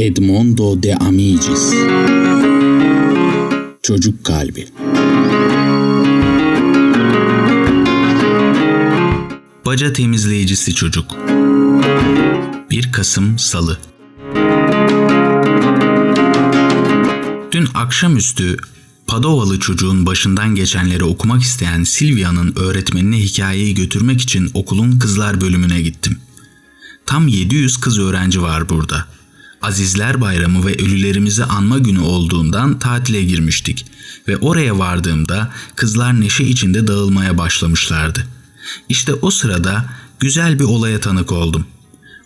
Edmondo de Amicis Çocuk Kalbi Baca temizleyicisi çocuk 1 Kasım Salı Dün akşamüstü Padovalı çocuğun başından geçenleri okumak isteyen Silvia'nın öğretmenine hikayeyi götürmek için okulun kızlar bölümüne gittim. Tam 700 kız öğrenci var burada. Azizler Bayramı ve ölülerimizi anma günü olduğundan tatile girmiştik ve oraya vardığımda kızlar neşe içinde dağılmaya başlamışlardı. İşte o sırada güzel bir olaya tanık oldum.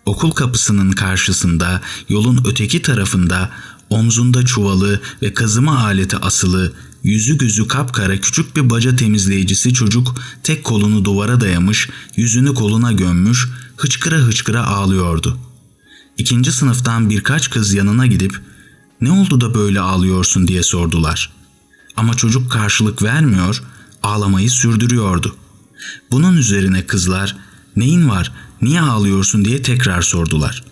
Okul kapısının karşısında, yolun öteki tarafında omzunda çuvalı ve kazıma aleti asılı, yüzü gözü kapkara küçük bir baca temizleyicisi çocuk tek kolunu duvara dayamış, yüzünü koluna gömmüş, hıçkıra hıçkıra ağlıyordu. İkinci sınıftan birkaç kız yanına gidip ne oldu da böyle ağlıyorsun diye sordular. Ama çocuk karşılık vermiyor, ağlamayı sürdürüyordu. Bunun üzerine kızlar neyin var, niye ağlıyorsun diye tekrar sordular.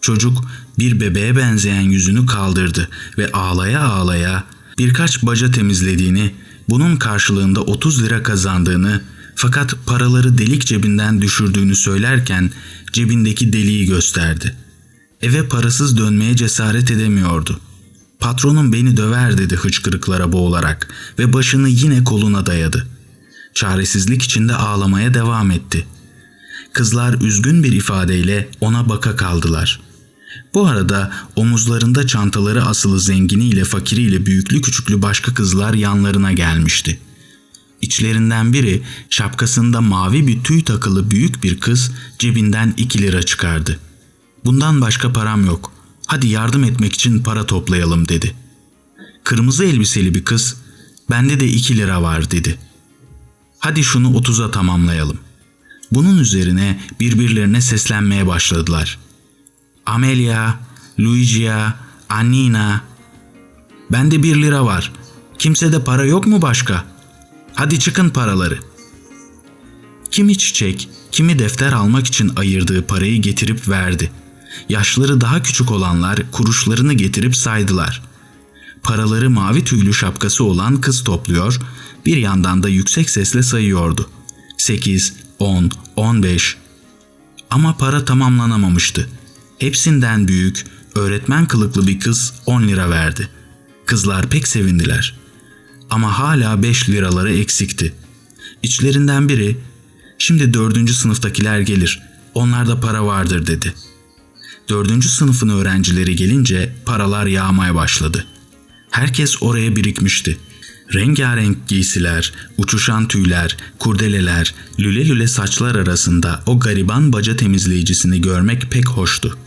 Çocuk bir bebeğe benzeyen yüzünü kaldırdı ve ağlaya ağlaya birkaç baca temizlediğini, bunun karşılığında 30 lira kazandığını fakat paraları delik cebinden düşürdüğünü söylerken cebindeki deliği gösterdi. Eve parasız dönmeye cesaret edemiyordu. Patronum beni döver dedi hıçkırıklara boğularak ve başını yine koluna dayadı. Çaresizlik içinde ağlamaya devam etti. Kızlar üzgün bir ifadeyle ona baka kaldılar. Bu arada omuzlarında çantaları asılı zenginiyle fakiriyle büyüklü küçüklü başka kızlar yanlarına gelmişti. İçlerinden biri şapkasında mavi bir tüy takılı büyük bir kız cebinden iki lira çıkardı. Bundan başka param yok. Hadi yardım etmek için para toplayalım dedi. Kırmızı elbiseli bir kız bende de iki lira var dedi. Hadi şunu otuza tamamlayalım. Bunun üzerine birbirlerine seslenmeye başladılar. Amelia, Luigia, Annina. Bende bir lira var. Kimsede para yok mu başka? Hadi çıkın paraları. Kimi çiçek, kimi defter almak için ayırdığı parayı getirip verdi. Yaşları daha küçük olanlar kuruşlarını getirip saydılar. Paraları mavi tüylü şapkası olan kız topluyor, bir yandan da yüksek sesle sayıyordu. 8, 10, 15. Ama para tamamlanamamıştı. Hepsinden büyük, öğretmen kılıklı bir kız 10 lira verdi. Kızlar pek sevindiler. Ama hala 5 liraları eksikti. İçlerinden biri, şimdi dördüncü sınıftakiler gelir, onlarda para vardır dedi. Dördüncü sınıfın öğrencileri gelince paralar yağmaya başladı. Herkes oraya birikmişti. Rengarenk giysiler, uçuşan tüyler, kurdeleler, lüle lüle saçlar arasında o gariban baca temizleyicisini görmek pek hoştu.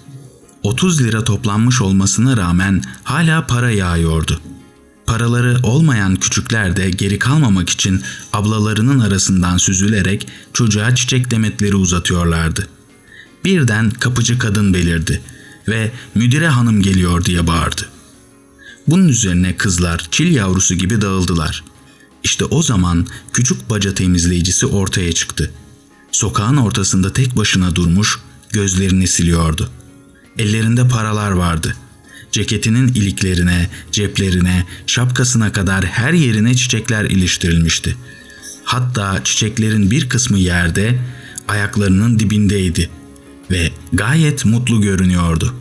30 lira toplanmış olmasına rağmen hala para yağıyordu. Paraları olmayan küçükler de geri kalmamak için ablalarının arasından süzülerek çocuğa çiçek demetleri uzatıyorlardı. Birden kapıcı kadın belirdi ve müdüre hanım geliyor diye bağırdı. Bunun üzerine kızlar çil yavrusu gibi dağıldılar. İşte o zaman küçük baca temizleyicisi ortaya çıktı. Sokağın ortasında tek başına durmuş, gözlerini siliyordu. Ellerinde paralar vardı. Ceketinin iliklerine, ceplerine, şapkasına kadar her yerine çiçekler iliştirilmişti. Hatta çiçeklerin bir kısmı yerde, ayaklarının dibindeydi ve gayet mutlu görünüyordu.